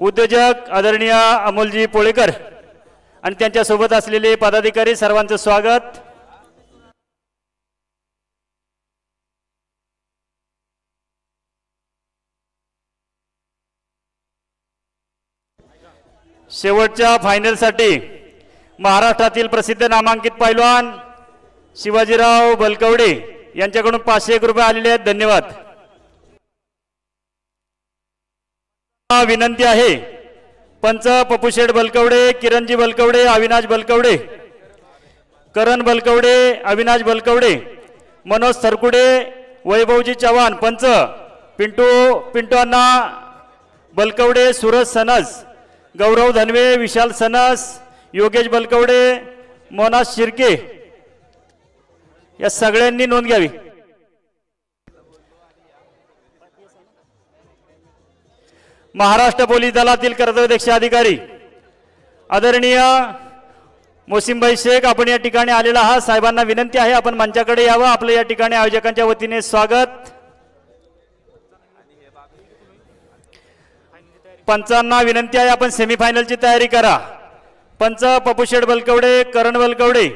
उद्योजक आदरणीय अमोलजी पोळेकर आणि त्यांच्यासोबत असलेले पदाधिकारी सर्वांचं स्वागत. शेवटच्या फायनलसाठी महाराष्ट्रातील प्रसिद्ध नामांकित पैलवान शिवाजीराव बलकवडे यांच्याकडून पाचशे एक रुपये आलेले आहेत. धन्यवाद. विनंती आहे. पंच पपुशेठ बलकवडे किरणजी बलकवडे अविनाश बलकवडे करण बलकवडे अविनाश बलकवडे मनोज सरकुडे वैभवजी चव्हाण पंच पिंटू पिंटू अण्णा बलकवडे सूरज सनस गौरव धनवे विशाल सनस योगेश बलकवडे मोनाज शिर्के या सगळ्यांनी नोंद घ्यावी. महाराष्ट्र पोलीस दलातील कर्तव्यदक्ष अधिकारी. आदरणीय मोसिमभाई शेख आपण या ठिकाणी आलेला आहात. साहेबांना विनंती आहे आपण मंचाकडे यावं. आपलं या ठिकाणी आयोजकांच्या वतीने स्वागत. पंचांना विनंती आहे आपण सेमीफायनलची तयारी करा. पंच पपुशेठ बलकवडे करण बलकवडे